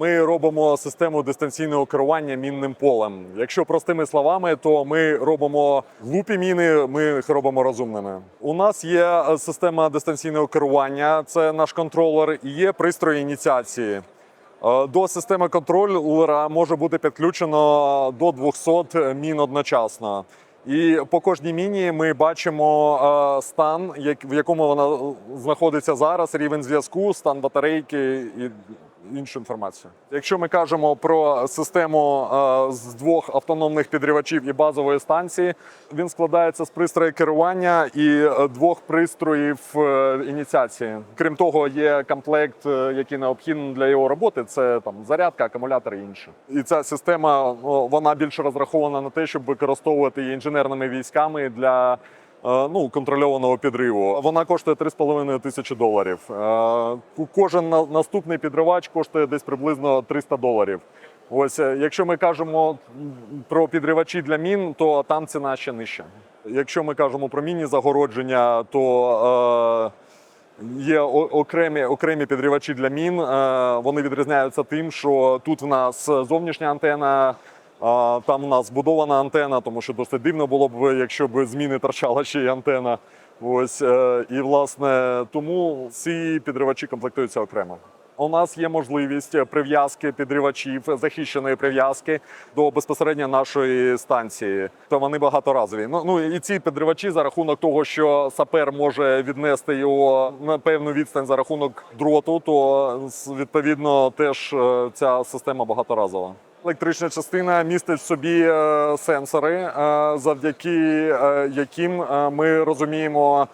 Ми робимо систему дистанційного керування мінним полем. Якщо простими словами, то ми робимо глупі міни, ми їх робимо розумними. У нас є е, система дистанційного керування, це наш контролер, і є пристрої ініціації. Е, До системи контролера може бути підключено до 200 мін одночасно. І по кожній міні ми бачимо е, стан, в якому вона знаходиться зараз, рівень зв'язку, стан батарейки і іншу інформацію. Якщо ми кажемо про систему е, з двох автономних підривачів і базової станції, він складається з пристрою керування і е, двох пристроїв е, ініціації. Крім того, є комплект, який необхідний для його роботи. Це там зарядка, акумулятор і інше. І ця система вона більше розрахована на те, щоб використовувати її інженерними військами для. Е, Ну, контрольованого підриву. Вона коштує 3,5 тисячі доларів. Е, Кожен наступний підривач коштує десь приблизно 300 доларів. Ось, е, якщо ми кажемо про підривачі для мін, то там ціна ще нижча. Якщо ми кажемо про міні загородження, то е, є окремі, окремі підривачі для мін. Е, вони відрізняються тим, що тут в нас зовнішня антена. Там у нас збудована антена, тому що досить дивно було б, якщо б з міни торчала ще й антена. Ось е, і власне тому ці підривачі комплектуються окремо. У нас є можливість прив'язки підривачів захищеної прив'язки до безпосередньо нашої станції. То вони багаторазові. Ну ну і ці підривачі за рахунок того, що сапер може віднести його на певну відстань за рахунок дроту, то відповідно теж е, ця система багаторазова. Електрична частина містить в собі е, сенсори, е, завдяки е, яким ми розуміємо,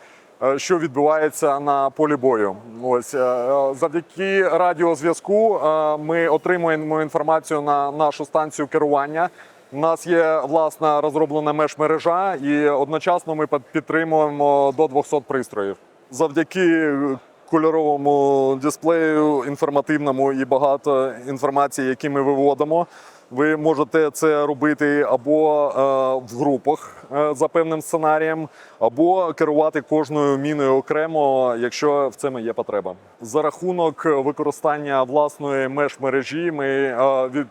що відбувається на полі бою. Ось завдяки радіозв'язку ми отримуємо інформацію на нашу станцію керування. У нас є власна розроблена меж-мережа, і одночасно ми під- підтримуємо до 200 пристроїв. Завдяки кольоровому дисплею інформативному і багато інформації, які ми виводимо. Ви можете це робити або е, в групах е, за певним сценарієм, або керувати кожною міною окремо, якщо в цьому є потреба. За рахунок використання власної меж-мережі, ми е, від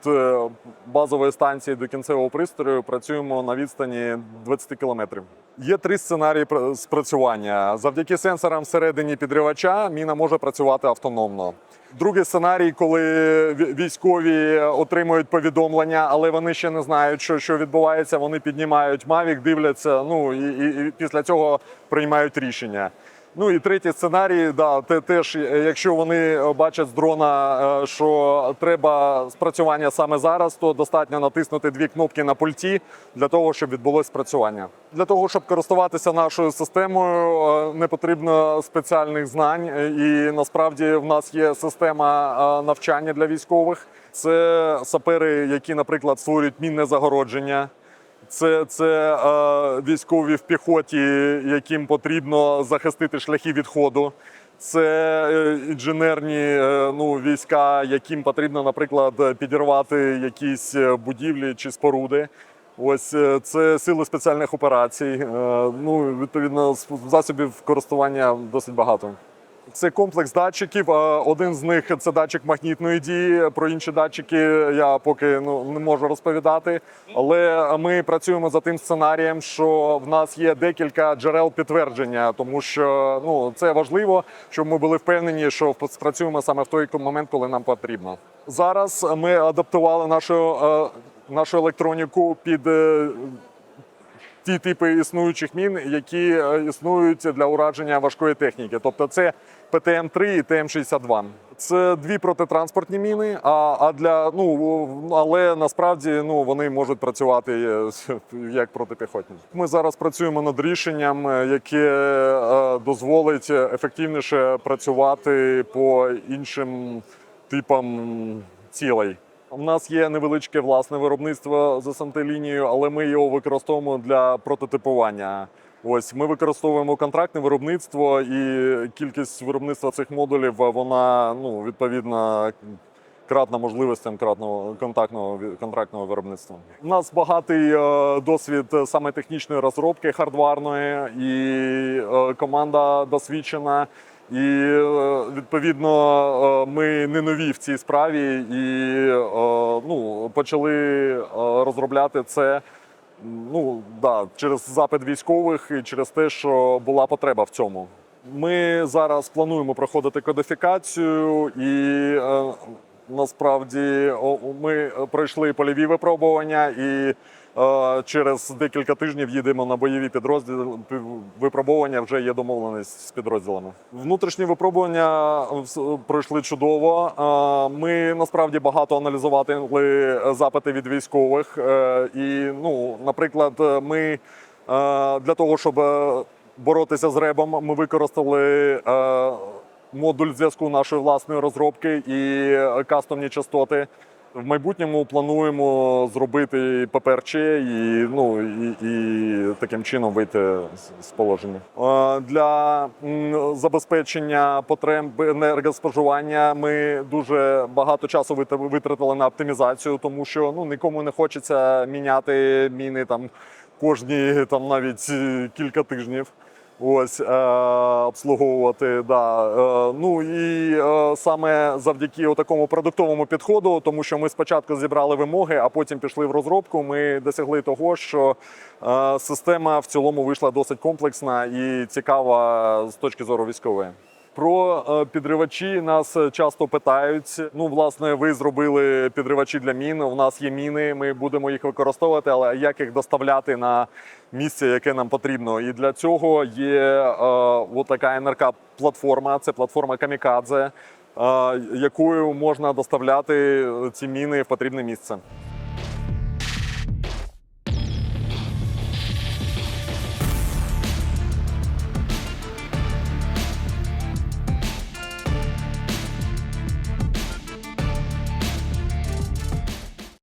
базової станції до кінцевого пристрою працюємо на відстані 20 кілометрів. Є три сценарії пр- спрацювання. Завдяки сенсорам всередині підривача міна може працювати автономно. Другий сценарій, коли військові отримують повідомлення, але вони ще не знають, що, що відбувається. Вони піднімають мавік, дивляться. Ну і, і, і після цього приймають рішення. Ну і третій сценарій, да, те, теж, е, якщо вони бачать з дрона, е, що треба спрацювання саме зараз, то достатньо натиснути дві кнопки на пульті для того, щоб відбулось спрацювання. Для того, щоб користуватися нашою системою, е, не потрібно спеціальних знань. Е, І насправді в нас є система е, навчання для військових. Це сапери, які, наприклад, створюють мінне загородження. Це, це е, військові в піхоті, яким потрібно захистити шляхи відходу. Це е, інженерні е, ну, війська, яким потрібно, наприклад, підірвати якісь е, будівлі чи споруди. Ось це сили спеціальних операцій. Ну, відповідно, засобів користування досить багато. Це комплекс датчиків. Один з них це датчик магнітної дії. Про інші датчики я поки ну не можу розповідати. Але ми працюємо за тим сценарієм, що в нас є декілька джерел підтвердження, тому що ну це важливо, щоб ми були впевнені, що спрацюємо саме в той момент, коли нам потрібно. Зараз ми адаптували нашу, е, нашу електроніку під. Ті типи існуючих мін, які е, існують для ураження важкої техніки. Тобто це ПТМ-3 і ТМ-62. Це дві протитранспортні міни, а, а для ну але насправді ну вони можуть працювати е, як протипіхотні. Ми зараз працюємо над рішенням, е, яке дозволить ефективніше працювати по іншим типам цілей. У нас є невеличке власне виробництво з СМТ лінією, але ми його використовуємо для прототипування. Ось ми використовуємо контрактне виробництво, і кількість виробництва цих модулів вона ну відповідно кратна можливостям кратного контактного контрактного виробництва. У нас багатий е, досвід саме технічної розробки хардварної, і е, команда досвідчена. І е, відповідно е, ми не нові в цій справі і е, ну, почали розробляти це ну, да, через запит військових і через те, що була потреба в цьому. Ми зараз плануємо проходити кодифікацію і насправді ми пройшли польові випробування і е, через декілька тижнів їдемо на бойові підрозділи. Випробування вже є домовленість з підрозділами. Внутрішні випробування е, пройшли чудово. Е, Ми насправді багато аналізували запити від військових. І, ну, наприклад, ми для того, щоб боротися з ребом, ми використали модуль зв'язку нашої власної розробки і е, кастомні частоти. В майбутньому плануємо зробити ППРЧ і, ну, і, і таким чином вийти з- положення. Е, Для забезпечення потреб енергоспоживання ми дуже багато часу вит- витратили на оптимізацію, тому що ну, нікому не хочеться міняти міни там кожні там навіть е, кілька тижнів. Ось е, обслуговувати. Да. Е, ну і е, саме завдяки такому продуктовому підходу, тому що ми спочатку зібрали вимоги, а потім пішли в розробку. Ми досягли того, що е, система в цілому вийшла досить комплексна і цікава з точки зору військової. Про е, підривачі нас часто питають. Ну, власне, ви зробили підривачі для мін. У нас є міни, ми будемо їх використовувати, але як їх доставляти на місце, яке нам потрібно? І для цього є е, от така НРК-платформа, це платформа Камікадзе, е, якою можна доставляти ці міни в потрібне місце.